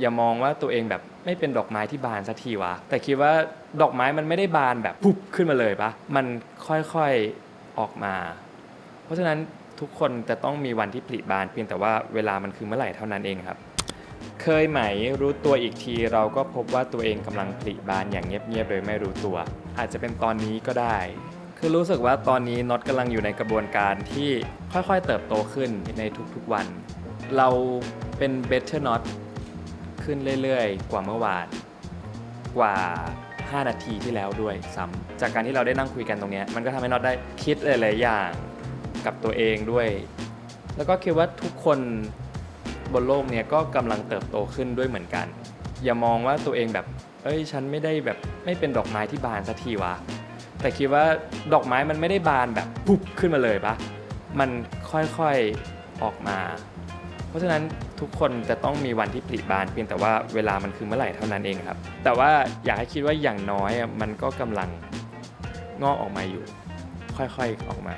อย่ามองว่าตัวเองแบบไม่เป็นดอกไม้ที่บานสักทีวะ แต่คิดว่าดอกไม้มันไม่ได้บานแบบปุ๊บขึ้นมาเลยปะมันค่อยๆออกมา เพราะฉะนั้นทุกคนจะต้องมีวันที่ผลิบาน เพียงแต่ว่าเวลามันคือเมื่อไหร่เท่านั้นเองครับ เคยไหมรู้ตัวอีกทีเราก็พบว่าตัวเองกำลังผลิบานอย่างเงียบๆโดยไม่รู้ตัว อาจจะเป็นตอนนี้ก็ได้ คือรู้สึกว่าตอนนี้น็อตกำลังอยู่ในกระบวนการที่ค่อยๆเติบโตขึ้นในทุกๆวัน เราเป็น better not ขึ้นเรื่อยๆ กว่าเมื่อวาน กว่า 5 นาทีที่แล้วด้วยซ้ำจากการที่เราได้นั่งคุยกันตรงนี้มันก็ทำให้น็อตได้คิดหลายๆอย่างกับตัวเองด้วย แล้วก็คิดว่าทุกคนบนโลกเนี้ยก็กำลังเติบโตขึ้นด้วยเหมือนกัน อย่ามองว่าตัวเองแบบ เอ้ยฉันไม่ได้แบบไม่เป็นดอกไม้ที่บานสักทีวะแต่คิดว่าดอกไม้มันไม่ได้บานแบบปุ๊บขึ้นมาเลยปะมันค่อยๆออกมา เพราะฉะนั้นทุกคนจะต้องมีวันที่ผลิบานเพียงแต่ว่าเวลามันคือเมื่อไหร่เท่านั้นเองครับ แต่ว่าอยากให้คิดว่าอย่างน้อยมันก็กำลังงอกออกมาอยู่ ค่อยๆออกมา